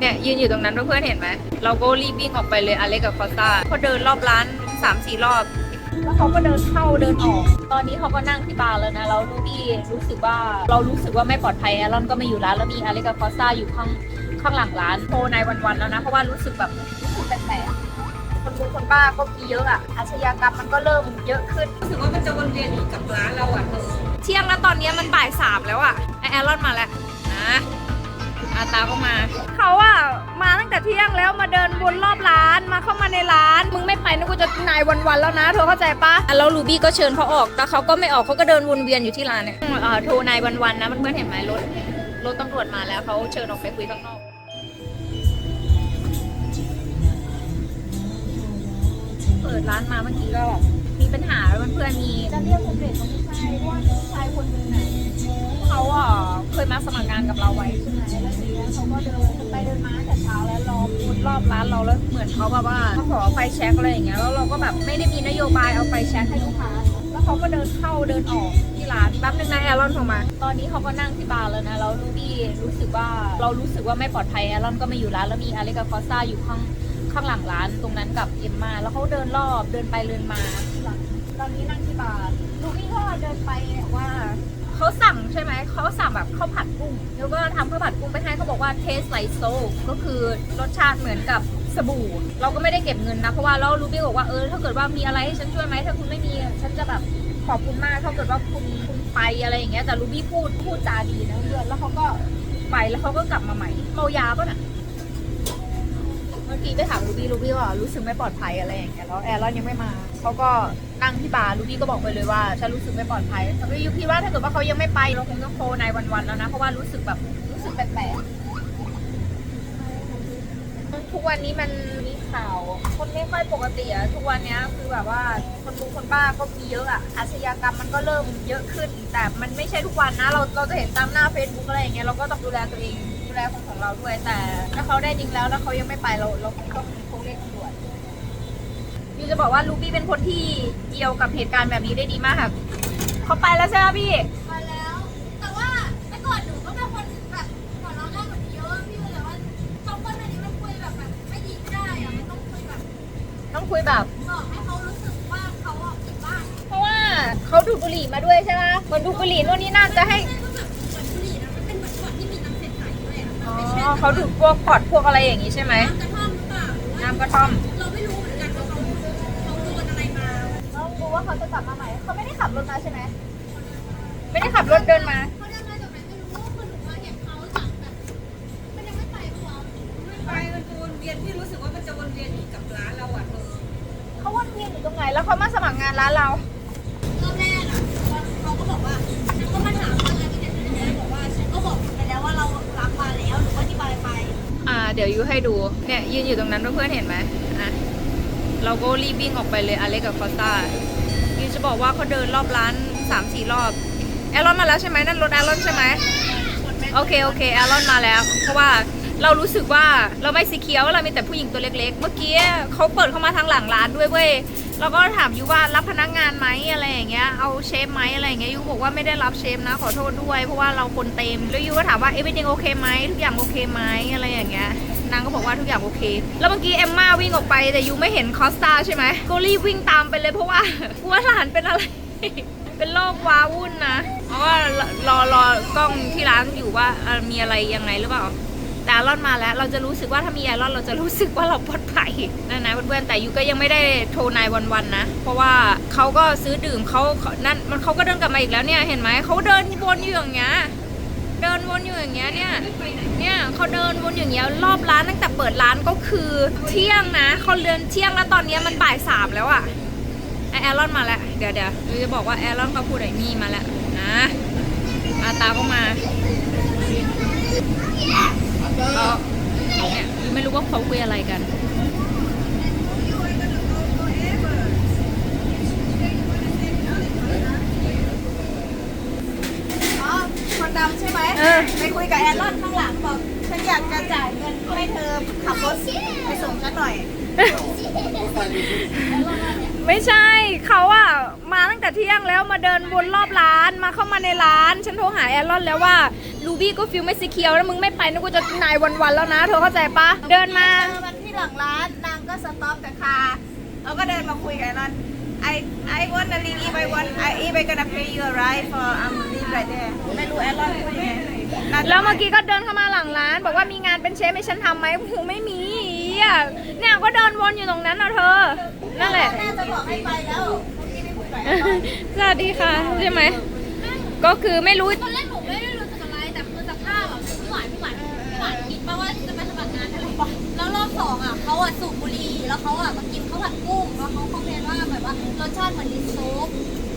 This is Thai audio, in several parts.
เนี่ยยืนอยู่ตรงนั้นเพื่อนๆเห็นไหมเราก็รีบวิ่งออกไปเลยอเล็กกับคอสตาเขาเดินรอบร้าน3ามสี่รอบ แล้วเขาก็เดินเข้าเดินออก ตอนนี้เขาก็นั่งที่บาร์แล้วนะแล้วลูบี้รู้สึกว่าเรารู้สึกว่าไม่ปลอดภัยแอรอนก็ไม่อยู่ร้านแล้วมีอเล็กกับคอสตาอยู่ข้างข้างหลังร้านโทรในวันๆแล้วนะเพราะว่ารู้สึกแบบรู้สึกแปลกๆคนบูคนบ้าก็มีเยอะอะอาชญากรรมมันก็เริ่มเยอะขึ้นรู้สึกว่ามันจะวนเวียนอยู่กับร้านเราอะเธอเที่ยงแล้วตอนนี้มันบ่ายสามแล้วอะไอแอรอนมาแล้วนะ อาตาก็มา เขาอะมาตั้งแต่เที่ยงแล้วมาเดินวนรอบร้านมาเข้ามาในร้าน มึงไม่ไปนะกูจะนายวันๆแล้วนะเธอเข้าใจปะแล้วลูบี้ก็เชิญเขาออก แต่เขาก็ไม่ออกเขาก็เดินวนเวียนอยู่ที่ร้านเนี่ยเอ่อโทรนายวันๆนะมันเพื่อนๆเห็นไหมรถรถตำรวจมาแล้วเขาเชิญออกไปคุยข้างนอกเปิดร้านมาเมื่อกี้ก็มีปัญหาเพื่อนๆมีจะเรียกคนเด็กก็ไม่ใช่ว่าผู้ชายคนหนึงไหน เขาอะเคยมาสมัครงานกับเราไว้ใช่ไหมแล้วทีนี้เขาก็เดินไปเดินมาแต่เช้าแล้วรอวนรอบร้านเราแล้วเหมือนเขาแบบว่าเขาขอไฟแช็กอะไรอย่างเงี้ยแล้วเราก็แบบไม่ได้มีนโยบายเอาไฟแช็กให้ลูกค้าแล้วเขาก็เดินเข้าเดินออกที่ร้านแป๊บนึงนะแอรอนโทรมา ตอนนี้เขาก็นั่งที่บาร์แล้วนะแล้วลูบี้รู้สึกว่าเรารู้สึกว่าไม่ปลอดภัยแอรอนก็ไม่อยู่ร้านแล้วมีอเล็กกับคอสตาอยู่ข้างข้างหลังร้านตรงนั้นกับเอ็มมา แล้วเขาเดินรอบเดินไปเดินมาที่หลังตอนนี้นั่งที่บาร์ลูกี้ก็เดินไปว่า เขาสั่งใช่ไหม เขาสั่งแบบข้าวผัดกุ้ง แล้วก็ทำข้าวผัดกุ้งไปให้เขาบอกว่าเทสไลโซก็คือรสชาติเหมือนกับสบู่ เราก็ไม่ได้เก็บเงินนะ เพราะว่าเราลูบี้บอกว่า เออ ถ้าเกิดว่ามีอะไรให้ฉันช่วยไหม ถ้าคุณไม่มี ฉันจะแบบขอบคุณมาก ถ้าเกิดว่าคุณคุณไปอะไรอย่างเงี้ย แต่ลูบี้พูดพูดจาดีนะเพื่อน แล้วเขาก็ไป แล้วเขาก็กลับมาใหม่เมายาป่ะน่ะ มื่อกี้ไปถามลูบี้ลูบี้ว่ารู้สึกไม่ปลอดภัยอะไรอย่างเงี้ยแล้วแอรอนยังไม่มาเขาก็นั่งที่บาร์ลูบี้ก็บอกไปเลยว่าฉันรู้สึกไม่ปลอดภัยแต่ก็ยุคิดว่าถ้าเกิดว่าเขายังไม่ไปเราคงต้องโทรในวันๆแล้วนะเพราะว่ารู้สึกแบบรู้สึกแปลกๆทุกวันนี้มันมีข่าว คนไม่ค่อยปกติอะทุกวันเนี้ยคือแบบว่าคนบูคนบ้าก็มีเยอะอะอาชญากรรมมันก็เริ่มเยอะขึ้น แต่มันไม่ใช่ทุกวันนะ เราเราจะเห็นตามหน้า Facebook อะไรอย่างเงี้ยเราก็ต้องดูแลตัวเอง แลคนของเราด้วย แต่ถ้าเขาได้จริงแล้วแล้วเขายังไม่ไปเราเราคงต้องโทรเรียกตำรวจยูจะบอกว่าลูบี้เป็นคนที่เดียวกับเหตุการณ์แบบนี้ได้ดีมากค่ะเขาไปแล้วใช่ไหมพี่มาแล้ว แต่ว่าแต่ก่อนหนูก็เป็นคนแบบหัวเราะได้กว่านี้เยอะพี่แต่ว่าสองคนอันนี้มันคุยแบบแบบไม่ดีไม่ได้อะมันต้องคุยแบบต้องคุยแบบบอกให้เขารู้สึกว่าเขาออกจากบ้านเพราะว่าเขาดูดบุหรี่มาด้วยใช่ไหมเหมือนดูดบุหรี่นู่นนี่นั่นจะให้ เขาดูดพวกพอดพวกอะไรอย่างงี้ใช่ไหมน้ำกระท่อมหรือเปล่าหรือว่าน้ำกระท่อมเราไม่รู้เหมือนกันว่าเขาเขาโดนอะไรมาต้องรู้ว่าเขาจะกลับมาใหม่ เขาไม่ได้ขับรถมาใช่ไหม ไม่ได้ขับรถเดินมา เขาได้มาจากไหนไม่รู้ว่าคนหนูว่าเห็นเขาจากแบบมันยังไม่ไปปะวะไม่ไปไปมันจะวนเวียนพี่รู้สึกว่ามันจะวนเวียนอยู่กับร้านเราอะเธอเขาวนเวียนอยู่ตรงไหน แล้วเขามาสมัครงานร้านเรา เดี๋ยวยูให้ดู เนี่ยยืนอยู่ตรงนั้นเพื่อนๆเห็นไหมอะเราก็รีบวิ่งออกไปเลยอเล็กกับคอสตายูจะบอกว่าเขาเดินรอบร้าน3ามสี่รอบแอรอนมาแล้วใช่ไหมนั่นรถแอรอนใช่ไหมโอเคโอเคแอรอนมาแล้ว เพราะว่าเรารู้สึกว่าเราไม่สีเขียวเรามีแต่ผู้หญิงตัวเล็กๆ เมื่อกี้เขาเปิดเข้ามาทางหลังร้านด้วยเว้ย เราก็ถามยูว่ารับพนักงานไหมอะไรอย่างเงี้ย เอาเชฟไหมอะไรอย่างเงี้ยยูบอกว่าไม่ได้รับเชฟนะขอโทษด้วย เพราะว่าเราคนเต็ม แล้วยูก็ถามว่าเอเวอร์ติงโอเคไหมทุกอย่างโอเคไหมอะไรอย่างเงี้ยนางก็บอกว่าทุกอย่างโอเค แล้วเมื่อกี้เอมมาวิ่งออกไปแต่ยูไม่เห็นคอสตาใช่ไหมก็รีบวิ่งตามไปเลยเพราะว่ากลัวหลานเป็นอะไร เป็นโรคว้าวุ่นนะ เพราะว่ารอรอกล้องที่ร้านอยู่ว่ามีอะไรยังไงหรือเปล่า แต่แอรอนมาแล้ว เราจะรู้สึกว่าถ้ามีแอรอนเราจะรู้สึกว่าเราปลอดภัยนะนะเพื่อนๆแต่ยูก็ยังไม่ได้โทรนายวันๆนะ เพราะว่าเขาก็ซื้อดื่มเขานั่นมันเขาก็เดินกลับมาอีกแล้วเนี่ยเห็นไหมเขาเดินวนอยู่อย่างเงี้ยเดินวนอยู่อย่างเงี้ยเนี่ยเนี่ยเขาเดินวนอย่างเงี้ยรอบร้านตั้งแต่เปิดร้านก็คือเที่ยงนะเขาเดินเที่ยงแล้วตอนเนี้ยมันบ่ายสามแล้วอะไอแอรอนมาแล้วเดี๋ยวเดี๋ยวเราจะบอกว่าแอรอนเขาพูดไอ้นี่มาแล้วนะอาตาก็มา ก็เนี่ยไม่รู้ว่าเขาคุยอะไรกัน อ๋อ คนดำใช่ไหมเออ ไปคุยกับแอรอนข้างหลังบอกฉันอยากจะจ่ายเงินให้เธอขับรถไปส่งฉันหน่อยไม่ใช่เขาอะมาตั้งแต่แต่เที่ยงแล้วมาเดินวนรอบร้านมาเข้ามา ในร้าน ฉันโทรหาแอรอนแล้วว่าลูบี้ก็ฟิลไม่สีเขียวแล้วมึงไม่ไปนึกว่าจะนายวันๆแล้วนะ เธอเข้าใจปะเดินมาเจอมันที่หลังร้านนางก็สต็อปกับคาร์แล้วก็เดินมาคุยกับนั่น I I want to leave if I want I if I gonna pay you a ride for I'm leave right there ไม่รู้แอรอนพูดยังไงน่าจะแล้วเมื่อกี้ก็เดินเข้ามาหลังร้าน บอกว่ามีงานเป็นเชฟให้ฉันทำไหมกูไม่มีอะเนี่ยก็เดินวนอยู่ตรงนั้นนะเธอ นั่นแหละน่าจะบอกให้ไปแล้วเมื่อกี้ไม่คุยกับแอรอนสวัสดีค่ะ ใช่ไหม ก็คือไม่รู้ ตอนแรกหนูไม่ได้รู้สึกอะไรแต่คือสภาพแบบพี่หวานพี่หวานพี่หวานคิดมาว่าจะไปสมัครงานอะไรแล้วรอบสองอะเขาอะสูบบุหรี่แล้วเขาอะมากินข้าวผัดกุ้งแล้วเขาคอมเมนต์ว่าแบบว่ารสชาติเหมือนดินซุป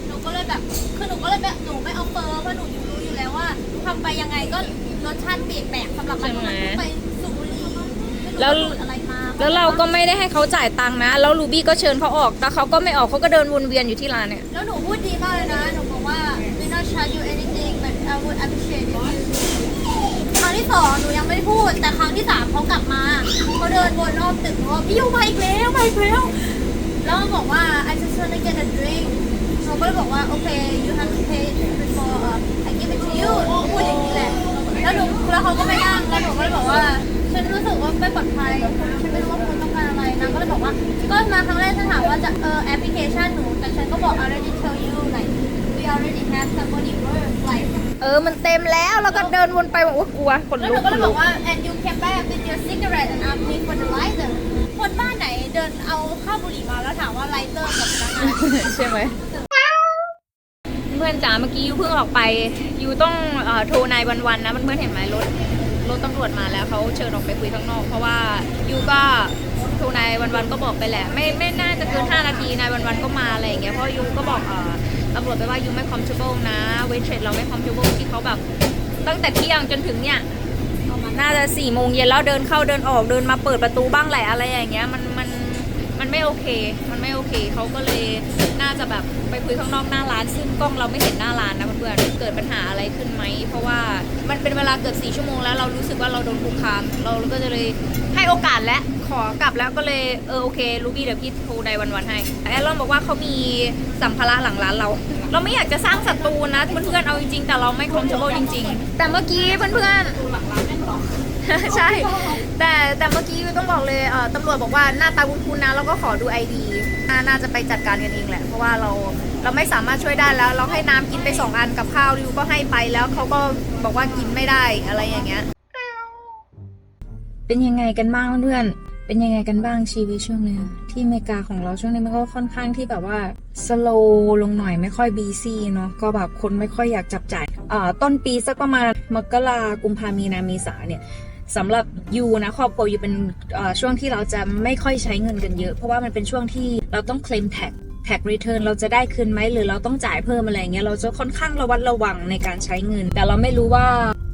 หนูก็เลยแบบคือหนูก็เลยแบบหนูไม่เอาเฟอร์เพราะหนูรู้อยู่แล้วว่าทำไปยังไงก็รสชาติเปลี่ยนแปลกสำหรับมันใช่ไหมไปสูบบุหรี่ไม่รู้แล้วสูตรอะไรมาแล้วเราก็ไม่ได้ให้เขาจ่ายตังค์นะ แล้วลูบี้ก็เชิญเขาออก แต่เขาก็ไม่ออกเขาก็เดินวนเวียนอยู่ที่ร้านเนี่ย แล้วหนูพูดดีมากเลยนะ หนูบอกว่า we not charge you anything but I would appreciate it ครั้งที่สองหนูยังไม่ได้พูด แต่ครั้งที่สามเขากลับมาเขาเดินวนรอบตึกบอกว่าพี่ยูมาอีกแล้วมาอีกแล้วแล้วมันบอกว่า I just want to get a drink หนูก็เลยบอกว่า โอเค you have to pay before uh, I give it to you พูดอย่างนี้แหละ แล้วหนูแล้วเขาก็ไม่นั่งแล้วหนูก็เลยบอกว่าฉันรู้สึกว่าไม่ปลอดภัยฉันไม่รู้ว่าคุณต้องการอะไรนางก็เลยบอกว่า ก็มาครั้งแรกฉันถามว่าจะเออแอปพลิเคชันหนู แต่ฉันก็บอก already tell you already have somebody work like เออ มันเต็มแล้ว แล้วก็เดินวนไปบอกว่ากลัวขนแล้วหลุนูกก็เลยบอกว่า and you came back with your cigarette and I'm paying for the lighter คนบ้านไหนเดินเอาข้าวบุหรี่มาแล้วถามว่าไลเตอร์กับพนักงานใช่ไหมเพื่อนจ๋าเมื่อกี้ยูเพิ่งออกไปยูต้องเออโทรนายวันๆนะเพื่อนๆเห็นไหมรถรถตำรวจมาแล้วเขาเชิญออกไปคุยข้างนอก เพราะว่ายูก็โทรนายวันๆก็บอกไปแหละ ไม่ไม่น่าจะเกิน5นาทีนายวันๆก็มาอะไรอย่างเงี้ยเพราะยูก็บอกเออ ตำรวจไปว่ายูไม่ comfortable นะเวทเทรดเราไม่ comfortable ที่เขาแบบ ตั้งแต่เที่ยงจนถึงเนี่ยน่าจะสี่โมงเย็นแล้วเดินเข้าเดินออกเดินมาเปิดประตูบ้างแหละอะไรอย่างเงี้ยมันมัน มันไม่โอเค มันไม่โอเคเขาก็เลยน่าจะแบบไปคุยข้างนอกหน้าร้าน ซึ่งกล้องเราไม่เห็นหน้าร้านนะเพื่อนๆเกิดปัญหาอะไรขึ้นไหม เพราะว่ามันเป็นเวลาเกือบสี่ชั่วโมงแล้วเรารู้สึกว่าเราโดนคุกคาม เราก็จะเลยให้โอกาสและขอกลับแล้วก็เลยเออโอเคลูบี้เดี๋ยวพี่โทรในวันให้แอรอนบอกว่าเขามีสัมภาระหลังร้านเรา เราไม่อยากจะสร้างศัตรูนะเพื่อนๆเอาจริงๆแต่เราไม่คอมฟอร์จริง ๆ แต่เมื่อกี้เพื่อนๆ ใช่ แต่แต่เมื่อกี้ต้องบอกเลยเอ่อตำรวจบอกว่าหน้าตาคุ้นๆนะแล้วก็ขอดูไอดีน่าจะไปจัดการกันเองแหละ เพราะว่าเราเราไม่สามารถช่วยได้แล้ว เราให้น้ำกินไปสองอันกับข้าวริวก็ให้ไปแล้วเขาก็บอกว่ากินไม่ได้อะไรอย่างเงี้ย เป็นยังไงกันบ้างเพื่อนเป็นยังไงกันบ้างชีวิตช่วงนี้ที่อเมริกาของเราช่วงนี้มันก็ค่อนข้างที่แบบว่าสโลลงหน่อยไม่ค่อยบีซี่เนาะก็แบบคนไม่ค่อยอยากจับจ่ายอ่าต้นปีสักประมาณมกรากุมภามีนาเมษาเนี่ย สำหรับยูนะครอบครัวยูเป็นช่วงที่เราจะไม่ค่อยใช้เงินกันเยอะ เพราะว่ามันเป็นช่วงที่เราต้องเคลมแท็กแท็กรีเทิร์นเราจะได้คืนไหมหรือเราต้องจ่ายเพิ่มอะไรเงี้ยเราจะค่อนข้างระวัดระวังในการใช้เงิน แต่เราไม่รู้ว่า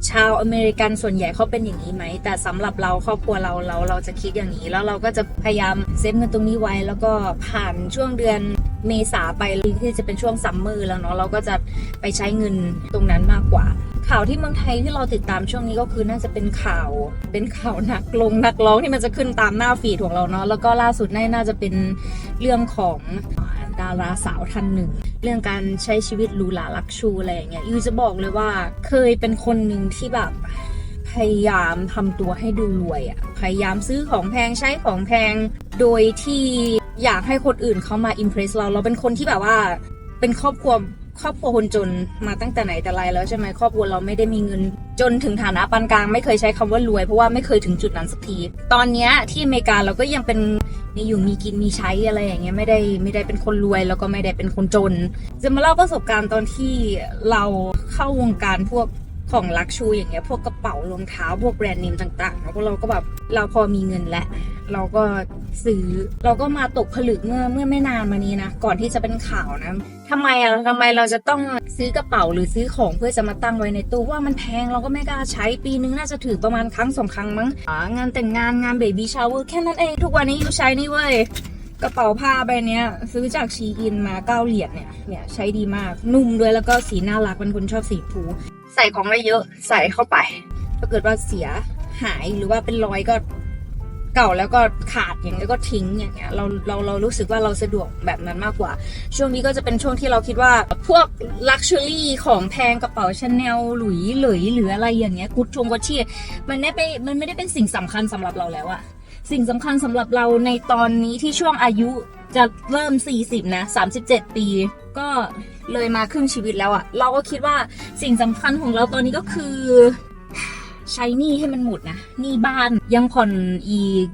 ชาวอเมริกันส่วนใหญ่เขาเป็นอย่างนี้ไหม แต่สำหรับเราครอบครัวเราเราเราจะคิดอย่างนี้ แล้วเราก็จะพยายามเซฟเงินตรงนี้ไว้ แล้วก็ผ่านช่วงเดือนเมษาไปที่จะเป็นช่วงซัมเมอร์แล้วเนาะเราก็จะไปใช้เงินตรงนั้นมากกว่า ข่าวที่เมืองไทยที่เราติดตามช่วงนี้ก็คือน่าจะเป็นข่าวเป็นข่าวนักลงนักร้องที่มันจะขึ้นตามหน้าฟีดของเราเนาะแล้วก็ล่าสุดน่าน่าจะเป็นเรื่องของดาราสาวท่านหนึ่ง เรื่องการใช้ชีวิตหรูหราลักชูอะไรอย่างเงี้ยยูจะบอกเลยว่าเคยเป็นคนหนึ่งที่แบบพยายามทำตัวให้ดูรวยอะ่ะ พยายามซื้อของแพงใช้ของแพง โดยที่อยากให้คนอื่นเขามาอิมเพรสเรา เราเป็นคนที่แบบว่า เป็นครอบครัว ครอบครัวคนจนมาตั้งแต่ไหนแต่ไรแล้วใช่ไหมครอบครัวเราไม่ได้มีเงิน จนถึงฐานะปานกลางไม่เคยใช้คำว่ารวยเพราะว่าไม่เคยถึงจุดนั้นสักที ตอนนี้ที่อเมริกาเราก็ยังเป็นมีอยู่มีกินมีใช้อะไรอย่างเงี้ยไม่ได้ไม่ได้เป็นคนรวยแล้วก็ไม่ได้เป็นคนจน จะมาเล่าประสบการณ์ตอนที่เราเข้าวงการพวก ของลักชูอย่างเงี้ยพวกกระเป๋ารองเท้าพวกแบรนด์เนมต่างๆแล้วก็เราก็แบบเราพอมีเงินแล้วเราก็ซื้อเราก็มาตกผลึกเมื่อเมื่อไม่นานมานี้นะก่อนที่จะเป็นข่าวนะทำไมอะทำไมเราจะต้องซื้อกระเป๋าหรือซื้อของเพื่อจะมาตั้งไว้ในตู้ว่ามันแพงเราก็ไม่กล้าใช้ปีนึงน่าจะถือประมาณครั้งสองครั้งมั้งงานแต่งงานงานเบบี้ชาวเวอร์แค่นั้นเองทุกวันนี้อยู่ใช้นี่เว้ยกระเป๋าผ้าใบเนี้ยซื้อจากชีอินมาเก้าเหรียญเนี่ยเนี่ยใช้ดีมากนุ่มด้วยแล้วก็สีน่ารักเป็นคนชอบสีฟู ใส่ของได้เยอะใส่เข้าไป ถ้าเกิดว่าเสียหายหรือว่าเป็นรอยก็เก่าแล้วก็ขาดอย่างเงี้ยก็ทิ้งอย่างเงี้ยเราเราเรารู้สึกว่าเราสะดวกแบบนั้นมากกว่า ช่วงนี้ก็จะเป็นช่วงที่เราคิดว่าพวกลักชัวรี่ของแพงกระเป๋าชาแนลหลุยหลุยหรืออะไรอย่างเงี้ยกุชชงกุชชี่มันไม่ไปมันไม่ได้เป็นสิ่งสำคัญสำหรับเราแล้วอะสิ่งสำคัญสำหรับเราในตอนนี้ที่ช่วงอายุจะเริ่ม 40 นะ 37 ปี ก็เลยมาครึ่งชีวิตแล้วอะเราก็คิดว่าสิ่งสำคัญของเราตอนนี้ก็คือ ใช้หนี้ให้มันหมดนะหนี้บ้านยังผ่อนอีก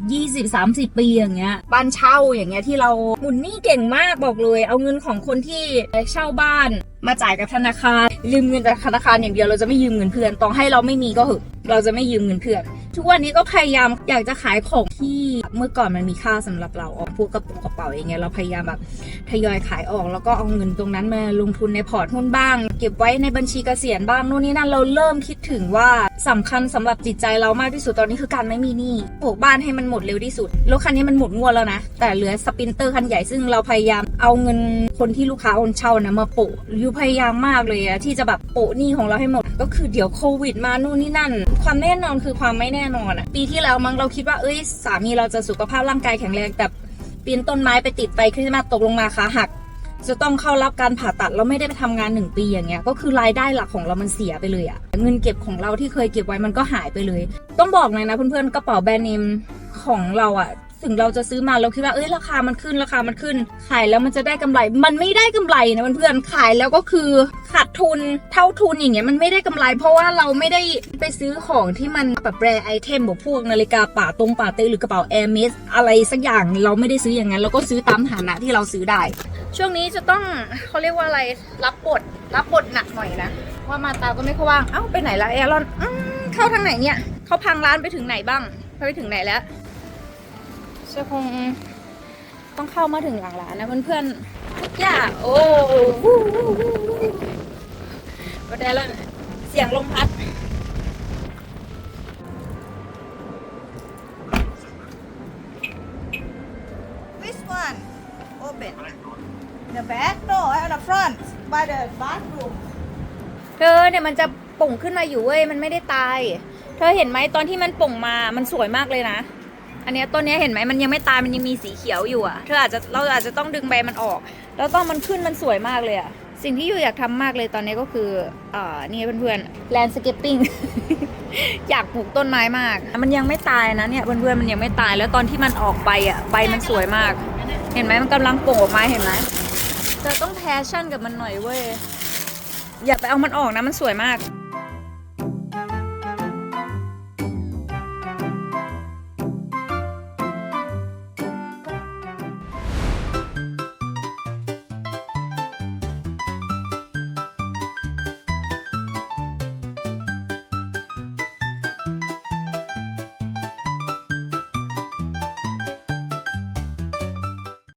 20-30 ปีอย่างเงี้ย บ้านเช่าอย่างเงี้ยที่เราหมุนหนี้เก่งมากบอกเลย เอาเงินของคนที่เช่าบ้านมาจ่ายกับธนาคารยืมเงินจากธนาคารอย่างเดียวเราจะไม่ยืมเงินเพื่อนต้องให้เราไม่มีก็เหอะเราจะไม่ยืมเงินเพื่อน ทุกวันนี้ก็พยายามอยากจะขายของที่เมื่อก่อนมันมีค่าสำหรับเราออกพวกกระปุกกระเป๋าอย่างเงี้ยเราพยายามแบบทยอยขายออก แล้วก็เอาเงินตรงนั้นมาลงทุนในพอร์ตหุ้นบ้าง เก็บไว้ในบัญชีเกษียณบ้างนู่นนี่นั่นเราเริ่มคิดถึงว่า สำคัญสำหรับจิตใจเรามากที่สุดตอนนี้คือการไม่มีหนี้ปลูกบ้านให้มันหมดเร็วที่สุดรถคันนี้มันหมดงวดแล้วนะ แต่เหลือสปินเตอร์คันใหญ่ซึ่งเราพยายามเอาเงินคนที่ลูกค้าโอนเช่านะมาโปะอยู่พยายามมากเลยอะที่จะแบบโปะหนี้ของเราให้หมด ก็คือเดี๋ยวโควิดมานู่นนี่นั่น ความแน่นอนคือความไม่แน่นอนอะปีที่แล้วมั้งเราคิดว่าเอ้ยสามีเราจะสุขภาพร่างกายแข็งแรงแต่ปีนต้นไม้ไปติดไปคริสต์มาสตกลงมาขาหัก จะต้องเข้ารับการผ่าตัดแล้วไม่ได้ไปทำงานหนึ่งปีอย่างเงี้ยก็คือรายได้หลักของเรามันเสียไปเลยอะเงินเก็บของเราที่เคยเก็บไว้มันก็หายไปเลย ต้องบอกเลยนะเพื่อนๆกระเป๋าแบรนด์เนมของเราอะ ถึงเราจะซื้อมาเราคิดว่าเอ้ยราคามันขึ้นราคามันขึ้น ขายแล้วมันจะได้กำไร มันไม่ได้กำไรนะเพื่อนๆขายแล้วก็คือขาดทุนเท่าทุนอย่างเงี้ยมันไม่ได้กำไร เพราะว่าเราไม่ได้ไปซื้อของที่มันแบบแบรไอเทมแบบพวกนาฬิกาป่าตรงป่าเต้หรือกระเป๋าแอร์เมสอะไรสักอย่างเราไม่ได้ซื้ออย่างนั้นเราก็ซื้อตามฐานะที่เราซื้อได้ ช่วงนี้จะต้องเขาเรียกว่าอะไรรับบทรับบทหนักหน่อยนะว่ามาตาก็ไม่ค่อยว่างเอ้าไปไหนละแอรอนเข้าทางไหนเนี่ยเขาพังร้านไปถึงไหนบ้างไปถึงไหนแล้ว จะคงต้องเข้ามาถึงหลังร้านนะเพื่อนๆย่าโอ้ก็ได้แล้วเสียงลมพัด Which one? Open. The back? No, at the front. By the bathroom. เธอเนี่ยมันจะป่งขึ้นมาอยู่เว้ย มันไม่ได้ตาย เธอเห็นไหมตอนที่มันป่งมา มันสวยมากเลยนะ อันเนี้ยต้นเนี้ยเห็นไหมมันยังไม่ตายมันยังมีสีเขียวอยู่อะเธออาจจะเราอาจจะต้องดึงใบมันออก แล้วต้องมันขึ้นมันสวยมากเลยอะสิ่งที่อยู่อยากทำมากเลยตอนนี้ก็คืออ่านี่เพื่อนๆ landscaping อยากปลูกต้นไม้มาก มันยังไม่ตายนะเนี่ยเพื่อนๆมันยังไม่ตายแล้วตอนที่มันออกใบอะใบมันสวยมาก เห็นไหมมันกำลังโป่งออกมาเห็นไหมเธอต้องแพชชั่นกับมันหน่อยเว้ยอย่าไปเอามันออกนะมันสวยมาก